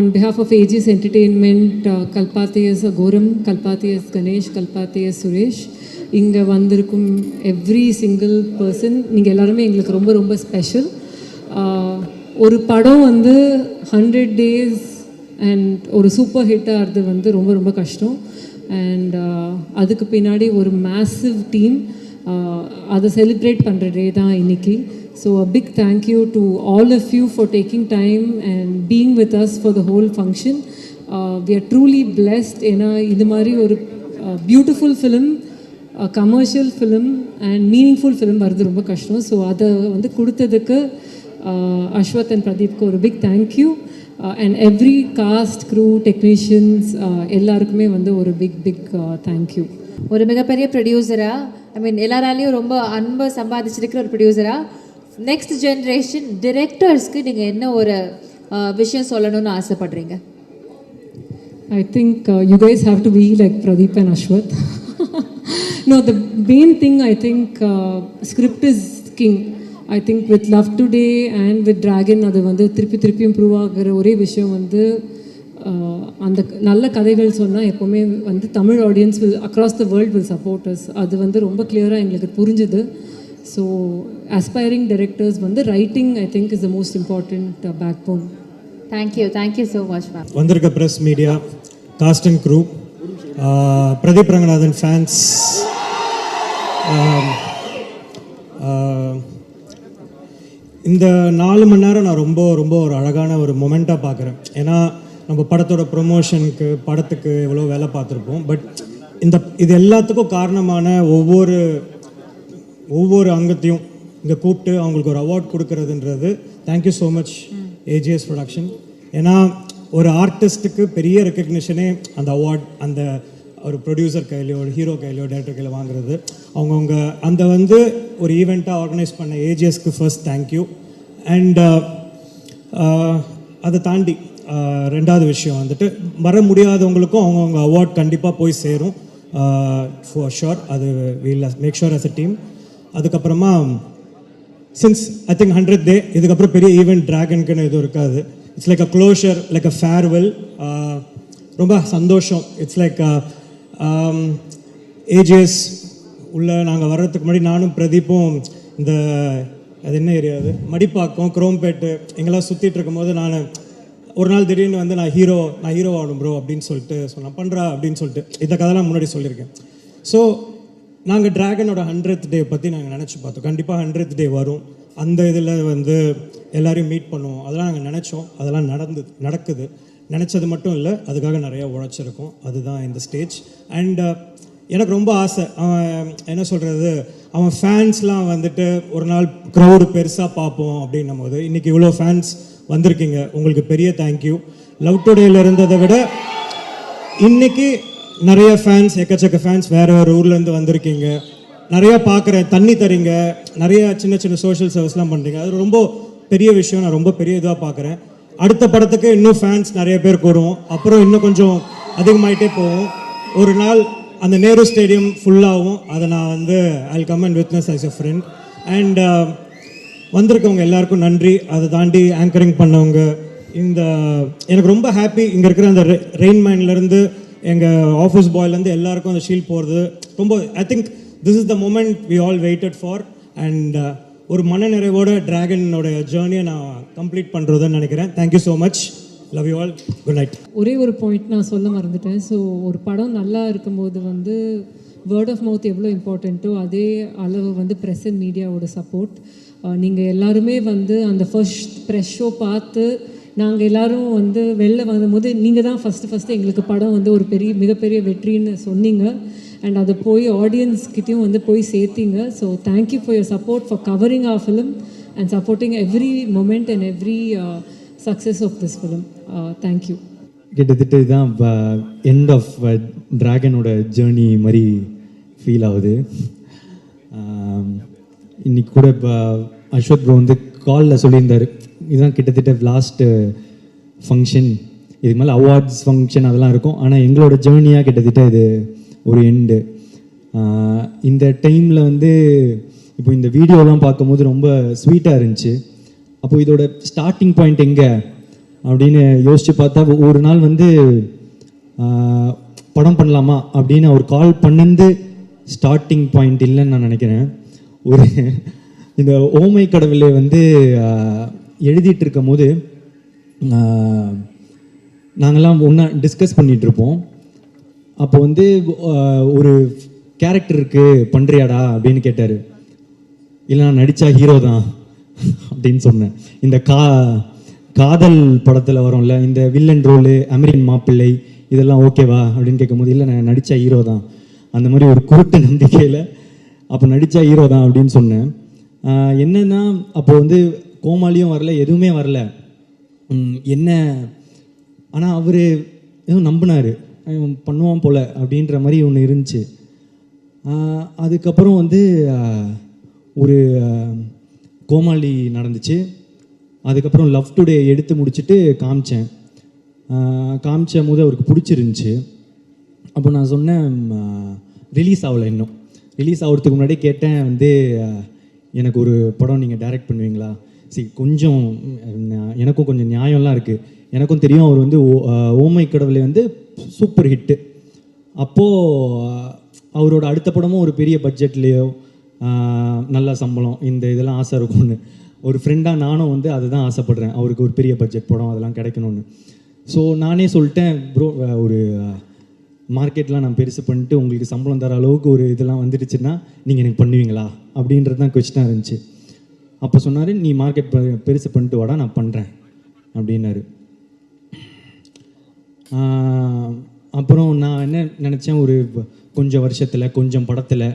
on behalf of Aegis Entertainment, uh, Kalpati as Goram, Kalpati as Ganesh, Kalpati Suresh, இங்கே வந்திருக்கும் every single person நீங்கள் எல்லாருமே எங்களுக்கு ரொம்ப ரொம்ப ஸ்பெஷல் ஒரு படம் வந்து ஹண்ட்ரட் டேஸ் அண்ட் ஒரு சூப்பர் ஹிட் ஆகிறது வந்து ரொம்ப ரொம்ப கஷ்டம். அண்ட் அதுக்கு பின்னாடி ஒரு மேசிவ் டீம் அதை செலிப்ரேட் பண்ணுற டே தான் இன்னைக்கு so a big thank you to all of you for taking time and being with us for the whole function we are truly blessed ஏன்னா இது மாதிரி ஒரு beautiful film commercial film and meaningful film வர்றது ரொம்ப கஷ்டம். So அதை வந்து கொடுத்ததுக்கு uh, அஸ்வத் அண்ட் பிரதீப்க்கு ஒரு big thank you and every cast crew technicians எல்லாருக்குமே வந்து ஒரு பிக் பிக் தேங்க்யூ ஒரு மிகப்பெரிய ப்ரொடியூசரா ஐ மீன் எல்லாராலையும் ரொம்ப அன்பை சம்பாதிச்சிருக்கிற ஒரு ப்ரொடியூசரா நெக்ஸ்ட் ஜென்ரேஷன் டிரெக்டர்ஸ்க்கு நீங்கள் என்ன ஒரு விஷயம் சொல்லணும்னு ஆசைப்படுறீங்க I think you guys have to be like Pradeep and Ashwath Ashwath. no, the main thing I think uh, script is king. I think with Love Today and with Dragon அது வந்து திருப்பி திருப்பி இம்ப்ரூவ் ஆகிற ஒரே விஷயம் வந்து அந்த நல்ல கதைகள் சொன்னால் எப்போவுமே வந்து Tamil audience will across the world will supporters அது வந்து ரொம்ப கிளியராக எங்களுக்கு புரிஞ்சுது ஸோ அஸ்பைரிங் டைரக்டர்ஸ் வந்து writing I think is the most important backbone thank you thank you so much ma'am வந்திருக்க press media cast and crew Pradeep Ranganathan fans இந்த நாலு மணி நேரம் நான் ரொம்ப ரொம்ப ஒரு அழகான ஒரு மொமெண்ட்டாக பார்க்குறேன். ஏன்னா நம்ம படத்தோட ப்ரொமோஷனுக்கு படத்துக்கு எவ்வளோ வேலை பார்த்துருப்போம். பட் இந்த இது எல்லாத்துக்கும் காரணமான ஒவ்வொரு ஒவ்வொரு அங்கத்தையும் இங்கே கூப்பிட்டு அவங்களுக்கு ஒரு award கொடுக்கறதுன்றது. Thank you so much AGS production ஏன்னா ஒரு ஆர்டிஸ்ட்டுக்கு பெரிய ரெக்கக்னிஷனே அந்த அவார்ட் அந்த ஒரு ப்ரொடியூசர் கையிலையோ ஒரு ஹீரோ கையிலையோ டேரக்டர் கையில வாங்குறது. அவங்கவுங்க அந்த வந்து ஒரு ஈவெண்ட்டாக ஆர்கனைஸ் பண்ண ஏஜிஎஸ்க்கு ஃபர்ஸ்ட் தேங்க்யூ அண்ட் அதை தாண்டி uh, ரெண்டாவது விஷயம் வந்துட்டு வர முடியாதவங்களுக்கும் அவங்கவுங்க அவார்ட் கண்டிப்பாக போய் சேரும். Uh, ஃபார் ஷோர் அது will make sure as a team அதுக்கப்புறமா since I think hundred day இதுக்கப்புறம் பெரிய ஈவெண்ட் ட்ராகனுக்குன்னு எதுவும் இருக்காது. It's like a closure like a farewell ரொம்ப சந்தோஷம். இட்ஸ் லைக் ஏஜிஎஸ் உள்ள நாங்கள் வர்றதுக்கு முன்னாடி நானும் பிரதீப்பும் இந்த அது என்ன ஏரியா அது? மடிப்பாக்கம் குரோம்பேட்டு எங்கெல்லாம் சுற்றிட்டு இருக்கும்போது நான் ஒரு நாள் திடீர்னு வந்து நான் ஹீரோ நான் ஹீரோ ஆகணும் ப்ரோ அப்படின்னு சொல்லிட்டு சொன்னேன். பண்ணுறா அப்படின்னு சொல்லிட்டு இந்த கதைலாம் முன்னாடி சொல்லியிருக்கேன். ஸோ நாங்கள் ட்ராகனோட ஹண்ட்ரட் டே பற்றி நாங்கள் நினச்சி பார்த்தோம். கண்டிப்பாக ஹண்ட்ரட் டே வரும். அந்த இதில் வந்து எல்லோரையும் மீட் பண்ணுவோம். அதெல்லாம் நாங்கள் நினச்சோம். அதெல்லாம் நடந்து நடக்குது. நினச்சது மட்டும் இல்லை அதுக்காக நிறையா உழைச்சிருக்கோம். அதுதான் இந்த ஸ்டேஜ் அண்ட் uh, எனக்கு ரொம்ப ஆசை. அவன் என்ன சொல்கிறது அவன் ஃபேன்ஸ்லாம் வந்துட்டு ஒரு நாள் க்ரௌடு பெருசாக பார்ப்போம் அப்படின்னும் போது இன்றைக்கி இவ்வளோ ஃபேன்ஸ் வந்திருக்கீங்க. உங்களுக்கு பெரிய தேங்க்யூ லவ் டுடேயில் இருந்ததை விட இன்னைக்கு நிறைய ஃபேன்ஸ் எக்கச்சக்க ஃபேன்ஸ் வேறு வேறு ஊர்லேருந்து வந்திருக்கீங்க. நிறைய பார்க்குறேன் தண்ணி தரீங்க. நிறைய சின்ன சின்ன சோஷியல் சர்வீஸ்லாம் பண்ணுறீங்க அது ரொம்ப பெரிய விஷயம் நான் ரொம்ப பெரிய இதாக பார்க்குறேன். அடுத்த படத்துக்கு இன்னும் ஃபேன்ஸ் நிறைய பேர் கூடும். அப்புறம் இன்னும் கொஞ்சம் அதிகமாயிட்டே போவோம் ஒரு நாள் அந்த நேரு ஸ்டேடியம் ஃபுல்லாகவும் அதை நான் வந்து I come and witness as a friend and வந்திருக்கவங்க எல்லாருக்கும் நன்றி. அதை தாண்டி ஆங்கரிங் பண்ணவங்க இந்த எனக்கு ரொம்ப ஹாப்பி இங்கே இருக்கிற அந்த ரெயின்மேன்லேருந்து எங்கள் ஆஃபீஸ் பாய்லேருந்து எல்லாருக்கும் அந்த ஷீல்ட் போகிறது ரொம்ப I think this is the moment we all waited for and ஒரு மன நிறைவோட டிராகனோட ஜேர்னியை நான் கம்ப்ளீட் பண்ணுறதுன்னு நினைக்கிறேன். Thank you so much love you all good night ஒரே ஒரு பாயிண்ட் நான் சொல்ல மறந்துட்டேன். ஸோ ஒரு படம் நல்லா இருக்கும்போது வந்து வேர்ட் ஆஃப் மவுத் எவ்வளோ இம்பார்ட்டண்ட்டோ அதே அளவு வந்து ப்ரெஸ் அண்ட் மீடியாவோட சப்போர்ட் நீங்கள் எல்லாருமே வந்து அந்த ஃபர்ஸ்ட் ப்ரெஷ் ஷோ பார்த்து நாங்கள் எல்லாரும் வந்து வெளில வரும்போது நீங்கள் தான் ஃபஸ்ட்டு ஃபஸ்ட்டு எங்களுக்கு படம் வந்து ஒரு பெரிய மிகப்பெரிய வெற்றின்னு சொன்னீங்க. அண்ட் அதை போய் ஆடியன்ஸ் கிட்டேயும் வந்து போய் சேர்த்திங்க. So thank you for your support for covering a film and supporting every moment and every success of this film thank you கிட்டத்தட்ட இதுதான் எண்ட் ஆஃப் ட்ராகனோட ஜேர்னி மாதிரி ஃபீல் ஆகுது. இன்னைக்கு கூட இப்போ அஸ்வத் ப்ரோ வந்து காலில் சொல்லியிருந்தார். இதுதான் கிட்டத்தட்ட லாஸ்ட்டு ஃபங்க்ஷன் uh, இதுக்கு மேலே அவார்ட்ஸ் ஃபங்க்ஷன் அதெல்லாம் இருக்கும். ஆனால் எங்களோட ஜேர்னியாக கிட்டத்தட்ட இது ஒரு எண்டு இந்த டைமில் வந்து இப்போ இந்த வீடியோலாம் பார்க்கும்போது ரொம்ப ஸ்வீட்டாக இருந்துச்சு. அப்போது இதோட ஸ்டார்டிங் பாயிண்ட் எங்கே? அப்படின்னு யோசித்து பார்த்தா ஒரு நாள் வந்து படம் பண்ணலாமா? அப்படின்னு அவர் கால் பண்ணந்து ஸ்டார்டிங் பாயிண்ட் இல்லைன்னு நான் நினைக்கிறேன். ஒரு இந்த ஓமை கடவுளை வந்து எழுதிட்டு இருக்கும் போது நாங்கள்லாம் ஒன்றா டிஸ்கஸ் பண்ணிகிட்ருப்போம் இருப்போம் அப்போ வந்து ஒரு கேரக்டர் இருக்குது பண்ணுறியாடா அப்படின்னு கேட்டார். இல்லை நான் நடித்தா ஹீரோ தான் அப்படின்னு சொன்னேன். இந்த கா காதல் படத்தில் வரும்ல இந்த வில்லன் ரோலு அமெரிக்கன் மாப்பிள்ளை இதெல்லாம் ஓகேவா அப்படின்னு கேட்கும்போது இல்லை நான் நடித்தா ஹீரோ தான். அந்த மாதிரி ஒரு குருட்டு நம்பிக்கையில் அப்போ நடித்தா ஹீரோ தான் அப்படின்னு சொன்னேன். என்னென்னா அப்போ வந்து கோமாளியும் வரல எதுவுமே வரல. என்ன? ஆனால் அவர் எதுவும் நம்பினார். பண்ணுவான் போல அப்படின்ற மாதிரி ஒன்று இருந்துச்சு. அதுக்கப்புறம் வந்து ஒரு கோமாளி நடந்துச்சு. அதுக்கப்புறம் லவ் டுடே எடுத்து முடிச்சுட்டு காமிச்சேன். காமிச்ச போது அவருக்கு பிடிச்சிருந்துச்சு. அப்போ நான் சொன்னேன் ரிலீஸ் ஆகலை இன்னும். ரிலீஸ் ஆகிறதுக்கு முன்னாடி கேட்டேன் வந்து எனக்கு ஒரு படம் நீங்கள் டைரக்ட் பண்ணுவீங்களா? சரி கொஞ்சம் எனக்கும் கொஞ்சம் நியாயம்லாம் இருக்குது எனக்கும் தெரியும் அவர் வந்து ஓ- ஓமை கடவுளை வந்து சூப்பர் ஹிட்டு அப்போது அவரோட அடுத்த படமும் ஒரு பெரிய பட்ஜெட்லேயோ நல்ல சம்பளம் இந்த இதெல்லாம் ஆசை இருக்கும்னு. ஒரு ஃப்ரெண்டாக நானும் வந்து அதுதான் ஆசைப்படுறேன். அவருக்கு ஒரு பெரிய பட்ஜெட் படம் அதெல்லாம் கிடைக்கணும்னு. ஸோ நானே சொல்லிட்டேன் ப்ரோ ஒரு மார்க்கெட்லாம் நான் பெருசு பண்ணிட்டு உங்களுக்கு சம்பளம் தர அளவுக்கு ஒரு இதெல்லாம் வந்துடுச்சுன்னா நீங்கள் எனக்கு பண்ணுவீங்களா? அப்படின்றது தான் கொஸ்டினாக இருந்துச்சு. அப்போ சொன்னார் நீ மார்க்கெட் பெருசு பண்ணிட்டு வாடா நான் பண்ணுறேன் அப்படின்னாரு. அப்புறம் நான் என்ன நினச்சேன் ஒரு கொஞ்சம் வருஷத்தில் கொஞ்சம் படத்தில்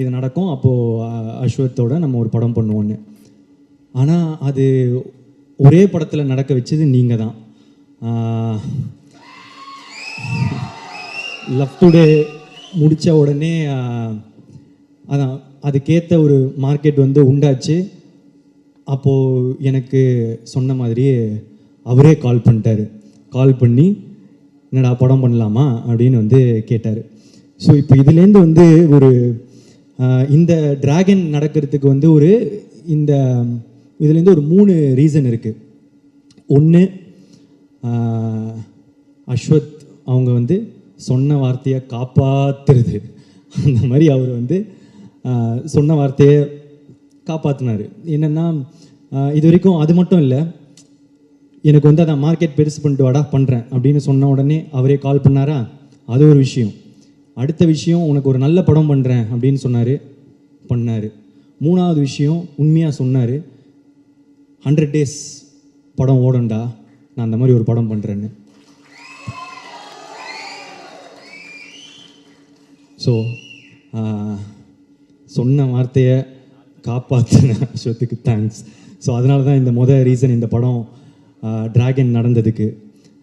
இது நடக்கும். அப்போது அஸ்வத்தோட நம்ம ஒரு படம் பண்ணுவோன்னு. ஆனால் அது ஒரே படத்தில் நடக்க வச்சது நீங்கள் தான். லவ் டுடே முடித்த உடனே அதான் அதுக்கேற்ற ஒரு மார்க்கெட் வந்து உண்டாச்சு. அப்போது எனக்கு சொன்ன மாதிரியே அவரே கால் பண்ணிட்டாரு. கால் பண்ணி என்னடா படம் பண்ணலாமா? அப்படின்னு வந்து கேட்டார். ஸோ இப்போ இதுலேருந்து வந்து ஒரு இந்த டிராகன் நடக்கிறதுக்கு வந்து ஒரு இந்த இதுலேருந்து ஒரு மூணு ரீசன் இருக்குது ஒன்று அஸ்வத் அவங்க வந்து சொன்ன வார்த்தையை காப்பாத்துறது. அந்த மாதிரி அவர் வந்து சொன்ன வார்த்தையை காப்பாற்றினார் என்னென்னா இது வரைக்கும் அது மட்டும் இல்லை எனக்கு வந்து அதை மார்க்கெட் பெருசு பண்ணிட்டு வாடா பண்ணுறேன் அப்படின்னு சொன்ன உடனே அவரே கால் பண்ணாரா? அது ஒரு விஷயம். அடுத்த விஷயம் உனக்கு ஒரு நல்ல படம் பண்ணுறேன் அப்படின்னு சொன்னார் பண்ணார். மூணாவது விஷயம் உண்மையாக சொன்னார் ஹண்ட்ரட் டேஸ் படம் ஓடண்டா நான் அந்த மாதிரி ஒரு படம் பண்ணுறேன்னு ஸோ சொன்ன வார்த்தையை காப்பாற்றின அஸ்வத்துக்கு தேங்க்ஸ் ஸோ அதனால தான் இந்த மொதல் ரீசன் இந்த படம் டிராகன் நடந்ததுக்கு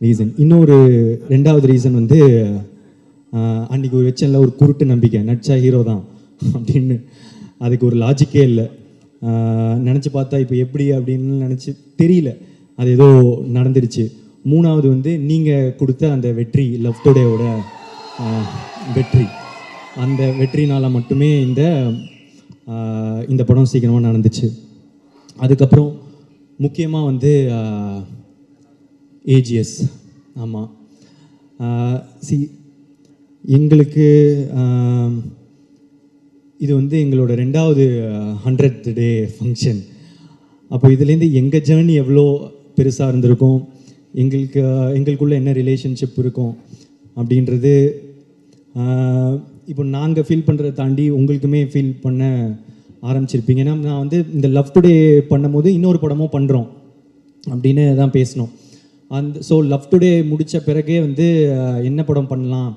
ரீசன் இன்னொரு ரெண்டாவது ரீசன் வந்து அன்றைக்கி ஒரு வச்சனில் ஒரு குருட்டு நம்பிக்கை. நடிச்சா ஹீரோ தான் அப்படின்னு அதுக்கு ஒரு லாஜிக்கே இல்லை. நினச்சி பார்த்தா இப்போ எப்படி அப்படின்னு நினச்சி தெரியல. அது ஏதோ நடந்துடுச்சு. மூணாவது வந்து நீங்கள் கொடுத்த அந்த வெற்றி லவ் டுடேவோட வெற்றி. அந்த வெற்றினால் மட்டுமே இந்த இந்த படம் சீக்கிரமாக நடந்துச்சு. அதுக்கப்புறம் முக்கியமாக வந்து ஏஜிஎஸ் ஆமாம் சி எங்களுக்கு இது வந்து எங்களோட ரெண்டாவது ஹண்ட்ரட் டே ஃபங்க்ஷன் அப்போ இதுலேருந்து எங்கள் ஜேர்னி எவ்வளோ பெருசாக இருந்திருக்கும் எங்களுக்கு எங்களுக்குள்ளே என்ன ரிலேஷன்ஷிப் இருக்கும் அப்படின்றது இப்போ நாங்கள் ஃபீல் பண்ணுறதை தாண்டி உங்களுக்குமே ஃபீல் பண்ண ஆரம்பிச்சிருப்பீங்க. ஏன்னா நான் வந்து இந்த லவ் டுடே பண்ணும்போது இன்னொரு படமும் பண்ணுறோம் அப்படின்னு தான் பேசினோம் அந்த ஸோ லவ் டுடே முடித்த பிறகே வந்து என்ன படம் பண்ணலாம்?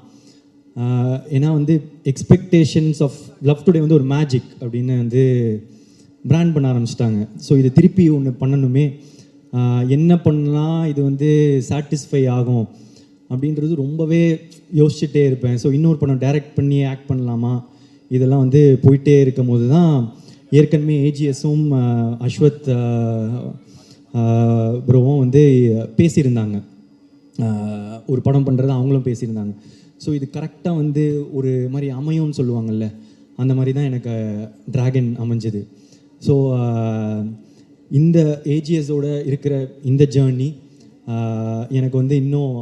ஏன்னா வந்து எக்ஸ்பெக்டேஷன்ஸ் ஆஃப் லவ் டுடே வந்து ஒரு மேஜிக் அப்படின்னு வந்து பிராண்ட் பண்ண ஆரம்பிச்சிட்டாங்க. ஸோ இது திருப்பி ஒன்று பண்ணணுமே. என்ன பண்ணலாம்? இது வந்து சாட்டிஸ்ஃபை ஆகும். அப்படின்றது ரொம்பவே யோசிச்சுட்டே இருப்பேன். ஸோ இன்னொரு படம் டைரக்ட் பண்ணி ஆக்ட் பண்ணலாமா? இதெல்லாம் வந்து போயிட்டே இருக்கும் போது தான் ஏற்கனவே ஏஜிஎஸும் அஸ்வத் ப்ரோவும் வந்து பேசியிருந்தாங்க. ஒரு படம் பண்ணுறது அவங்களும் பேசியிருந்தாங்க. ஸோ இது கரெக்டாக வந்து ஒரு மாதிரி அமையும்னு சொல்லுவாங்கல்ல அந்த மாதிரி தான் எனக்கு டிராகன் அமைஞ்சது. ஸோ இந்த ஏஜிஎஸோட இருக்கிற இந்த ஜேர்னி எனக்கு வந்து இன்னும்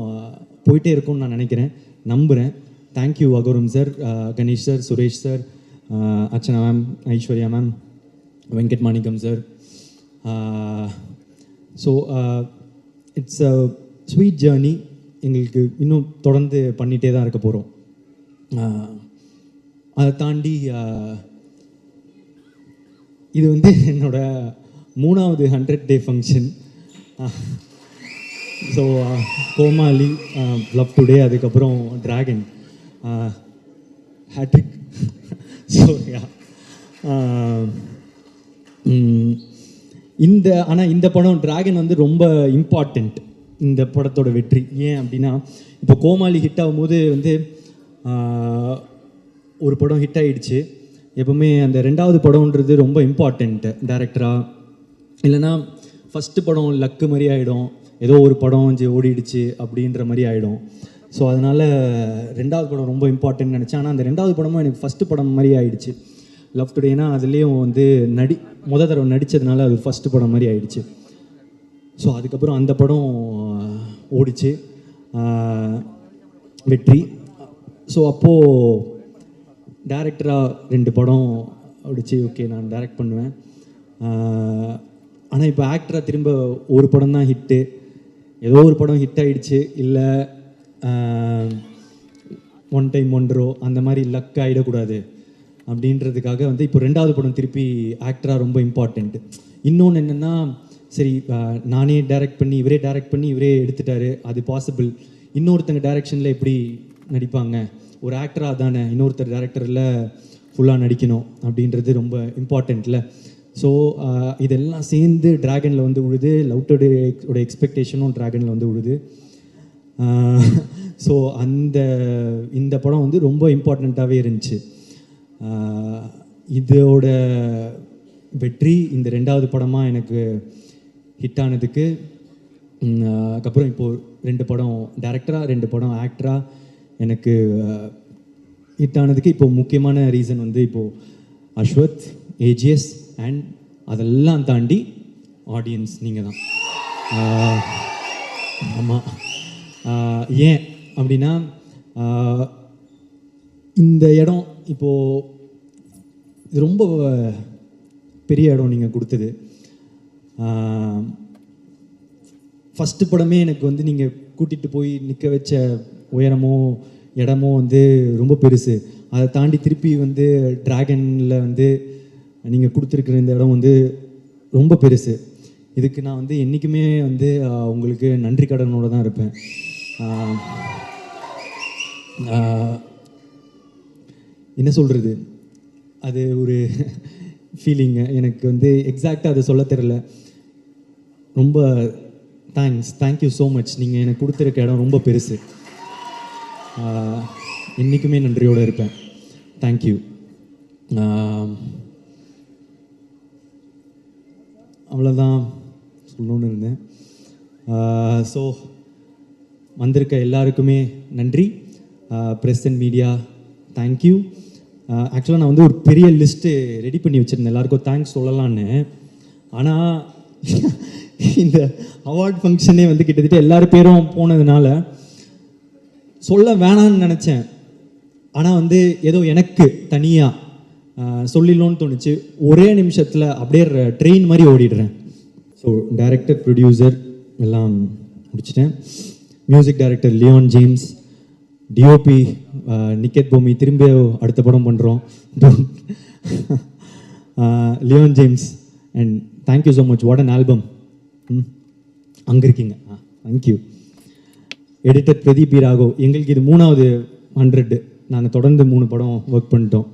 போயிட்டே இருக்கும்னு நான் நினைக்கிறேன். நம்புகிறேன் thank you Agoram sir Ganesh sir Suresh sir Archana ma'am Aishwarya ma'am Venkat Manickam sir so it's a sweet journey எங்களுக்கு இன்னும் தொடர்ந்து பண்ணிகிட்டே தான் இருக்க போகிறோம் uh, அதை தாண்டி uh, இது வந்து என்னோடய மூணாவது hundred day function so Comali love today அதுக்கப்புறம் ட்ராகன் ஹேட்ரிக் ஸோ யா இந்த ஆனால் இந்த படம் டிராகன் வந்து ரொம்ப இம்பார்ட்டண்ட் இந்த படத்தோட வெற்றி. ஏன் அப்படின்னா இப்போ கோமாளி ஹிட் ஆகும்போது வந்து uh, ஒரு படம் ஹிட் ஆகிடுச்சு எப்பவுமே அந்த ரெண்டாவது படம்ன்றது ரொம்ப இம்பார்ட்டண்ட்டு டேரக்டராக இல்லைன்னா ஃபஸ்ட்டு படம் லக்கு மாதிரி ஆகிடும் ஏதோ ஒரு படம் கொஞ்சம் ஓடிடுச்சு அப்படின்ற மாதிரி ஆகிடும் ஸோ அதனால் ரெண்டாவது படம் ரொம்ப இம்பார்ட்டன்ட் நினச்சேன். ஆனால் அந்த ரெண்டாவது படமும் எனக்கு ஃபஸ்ட்டு படம் மாதிரி ஆயிடுச்சு. லவ் டுடேனா அதுலேயும் வந்து நடி முத தடவை நடித்ததுனால அது ஃபஸ்ட்டு படம் மாதிரி ஆயிடுச்சு. ஸோ அதுக்கப்புறம் அந்த படம் ஓடிச்சு. வெற்றி. ஸோ அப்போது டேரக்டராக ரெண்டு படம் ஓடிச்சு. ஓகே நான் டைரக்ட் பண்ணுவேன். ஆனால் இப்போ ஆக்டராக திரும்ப ஒரு படம் தான் ஹிட்டு ஏதோ ஒரு படம் ஹிட் ஆகிடுச்சு இல்லை ஒன் டைம் ஒன்றோ அந்த மாதிரி லக் ஆகிடக்கூடாது அப்படின்றதுக்காக வந்து இப்போ ரெண்டாவது படம் திருப்பி ஆக்டராக ரொம்ப இம்பார்ட்டண்ட் இன்னொன்று என்னென்னா சரி நானே டைரக்ட் பண்ணி இவரே டைரக்ட் பண்ணி இவரே எடுத்துட்டாரு அது பாசிபிள் இன்னொருத்தங்க டைரக்ஷனில் எப்படி நடிப்பாங்க? ஒரு ஆக்டராக தானே இன்னொருத்தர் டேரக்டரில் ஃபுல்லாக நடிக்கணும் அப்படின்றது ரொம்ப இம்பார்ட்டண்ட்ல ஸோ uh, இதெல்லாம் சேர்ந்து டிராகனில் வந்து உழுது லவ் உடைய எக்ஸ்பெக்டேஷனும் டிராகனில் வந்து உழுது. Uh, ஸோ அந்த இந்த படம் வந்து ரொம்ப இம்பார்ட்டண்ட்டாகவே இருந்துச்சு. Uh, இதோட வெற்றி இந்த ரெண்டாவது படமாக எனக்கு ஹிட் ஆனதுக்கு அதுக்கப்புறம் இப்போது ரெண்டு படம் டேரக்டராக ரெண்டு படம் ஆக்டராக எனக்கு ஹிட் ஆனதுக்கு இப்போது முக்கியமான ரீசன் வந்து இப்போது அஸ்வத் ஏஜிஎஸ் அண்ட் அதெல்லாம் தாண்டி ஆடியன்ஸ் நீங்கள் தான் ஆமாம் ஏன் அப்படின்னா இந்த இடம் இப்போது ரொம்ப பெரிய இடம் நீங்கள் கொடுத்தது. ஃபஸ்ட்டு படமே எனக்கு வந்து நீங்கள் கூட்டிகிட்டு போய் நிற்க வச்ச உயரமோ இடமோ வந்து ரொம்ப பெருசு. அதை தாண்டி திருப்பி வந்து டிராகனில் வந்து நீங்கள் கொடுத்துருக்குற இந்த இடம் வந்து ரொம்ப பெருசு. இதுக்கு நான் வந்து என்றைக்குமே வந்து உங்களுக்கு நன்றி கடனோடு தான் இருப்பேன். என்ன சொல்கிறது அது ஒரு ஃபீலிங்கு எனக்கு வந்து எக்ஸாக்டாக அதை சொல்ல தெரில ரொம்ப தேங்க்ஸ் தேங்க்யூ ஸோ மச் நீங்கள் எனக்கு கொடுத்துருக்க இடம் ரொம்ப பெருசு. என்றைக்குமே நன்றியோடு இருப்பேன். தேங்க்யூ அவ்வளோதான் சொல்லணும்னு இருந்தேன். ஸோ வந்திருக்க எல்லாருக்குமே நன்றி. ப்ரெஸ் அண்ட் மீடியா தேங்க்யூ ஆக்சுவலாக நான் வந்து ஒரு பெரிய லிஸ்ட்டு ரெடி பண்ணி வச்சுருந்தேன். எல்லாருக்கும் தேங்க்ஸ் சொல்லலான்னு ஆனால் இந்த அவார்ட் ஃபங்க்ஷனே வந்து கிட்டத்தட்ட எல்லார் பேரும் போனதுனால சொல்ல வேணாம்னு நினச்சேன். ஆனால் வந்து ஏதோ எனக்கு தனியாக சொல்லிடணும்னு தோணுச்சு. ஒரே நிமிஷத்தில் அப்படியே ட்ரெயின் மாதிரி ஓடிடுறேன். ஸோ டைரக்டர் ப்ரொடியூசர் எல்லாம் முடிச்சிட்டேன். Music director Leon James DOP Niketh Bommi திரும்பி அடுத்த படம் பண்ணுறோம் Leon James and thank you so much what an album hmm அங்கே இருக்கீங்க. ஆ thank you editor Pradeep P Raghav. எங்களுக்கு இது மூணாவது ஹண்ட்ரட் நாங்கள் தொடர்ந்து மூணு படம் ஒர்க் பண்ணிட்டோம்.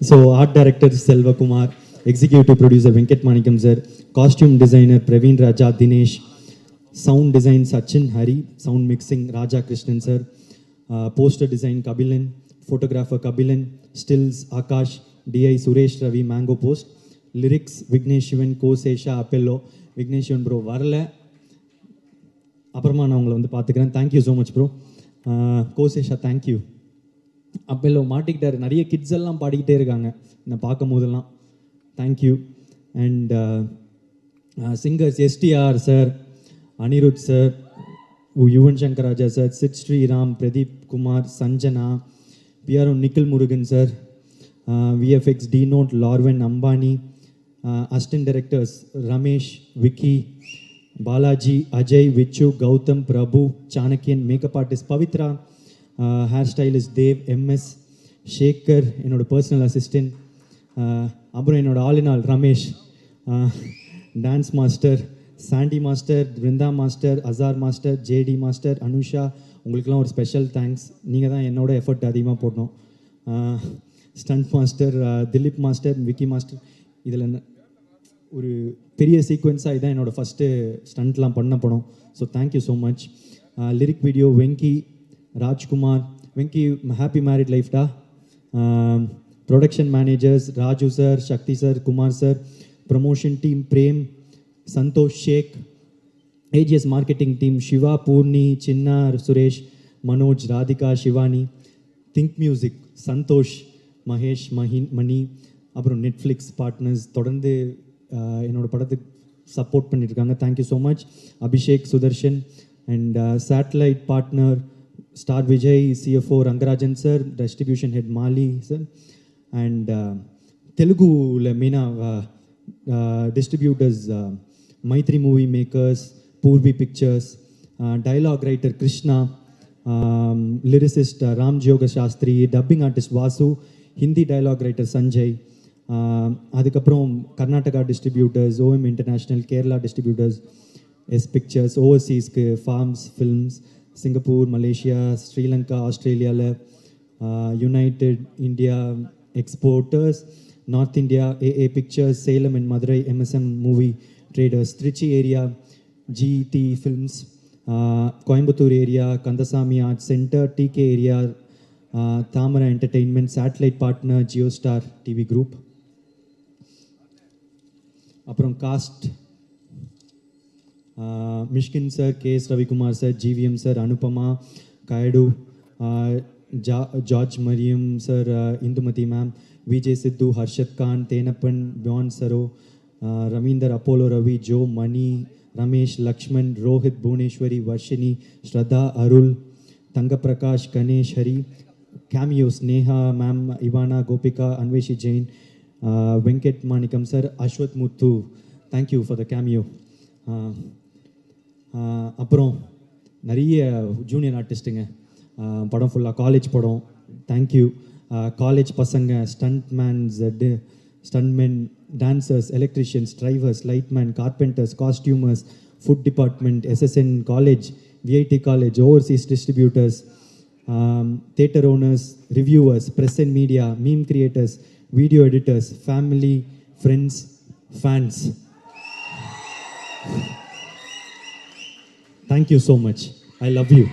So art director Selvakumar executive producer Venkat Manickam sir costume designer Praveen Raja Dinesh sound design Sachin Hari sound mixing Raja Krishnan sir poster design Kabilan photographer Kabilan stills Aakash DI Suresh Ravi mango post lyrics Vignesh Shivan Kosesha அப்பெல்லோ Vignesh Shivan bro வரல. அப்புறமா நான் உங்களை வந்து பார்த்துக்கிறேன். Thank you so much bro Kosesha thank you அப்பெல்லோ மாட்டிக்கிட்டார். நிறைய kids எல்லாம் பாடிக்கிட்டே இருக்காங்க. நான் பார்க்கும் போதெல்லாம் thank you and singers STR sir Anirudh sir Yuvan Shankar Raja sir Sid Sriram Pradeep Kumar Sanjana PRO Nikil Murugan sir VFX D note லார்வன் Ambani assistant directors Ramesh Vicky Balaji Ajay Vichu Gautham Prabhu Chanakyan makeup artist Pavithra hair stylist Dev MS Shekar என்னோடய personal assistant அப்புறம் என்னோடய all in all Ramesh dance master Sandy master Brindha master Azhar master JD master Anusha உங்களுக்கெல்லாம் ஒரு special thanks நீங்கள் தான் என்னோட effort அதிகமாக போடணும். Stunt master Dileep master Vicky master இதில் ஒரு பெரிய சீக்வென்ஸாக இதான் என்னோடய ஃபஸ்ட்டு ஸ்டண்ட்லாம் பண்ண படம் so thank you so much lyric video Venky Rajkumar Venky happy married லைஃப்டா production managers Raju sir Sakthi sir Kumar sir promotion team Prem Santhosh Sheikh AGS marketing team Siva Poorni Chinna Suresh Manoj Radhika Sivani think music Santhosh Mahesh Mahin Mani அப்புறம் Netflix partners தொடர்ந்து என்னோடய படத்துக்கு support பண்ணியிருக்காங்க thank you so much Abishek Sudharshan and satellite partner star Vijay CFO Rangarajan sir distribution head Mali sir and தெலுங்குல மெயினாக distributors Mythri movie makers Purvi pictures dialogue writer Krishna lyricist Ram Joga Sastry dubbing artist Vasu Hindi dialogue writer Sanjay ah அதுக்கப்புறம் Karnataka distributors OM international Kerala distributors S pictures ஓவர்சீஸ்க்கு forms films Singapore Malaysia Sri Lanka ஆஸ்திரேலியாவில் united India exporters north India AA pictures Salem and Madurai MSM movie traders Trichy area GD films Coimbatore area Kandasamy art centre TK area Thamarai entertainment satellite partner Jio Star TV group அப்புறம் cast Mishkin sir, K.S. Ravikumar sir, GVM sir, Anupama, Kayadu, George Mariam sir, Indumati ma'am, Vijay Siddhu, Harshat Khan, Tenappan, Bjorn Saro, Raminder Apollo Ravi, Joe Mani, Ramesh Lakshman, Rohit Bhuneshwari, Varshini, Shraddha Arul, Tanga Prakash, Ganesh Hari, Cameo, Neha, Ma'am, Ivana, Gopika, Anveshi Jain, uh, Venkat Manikam sir, Ashwath Muthu. Thank you for the cameo. Uh, அப்புறம் நிறைய junior ஆர்டிஸ்ட்டுங்க படம் ஃபுல்லாக college படம். Thank you college பசங்க stunt mans stuntmen dancers electricians drivers lightman carpenters costumers food department SSN college VIT college overseas distributors theatre owners reviewers press and media meme creators video editors family friends fans Thank you so much. I love you.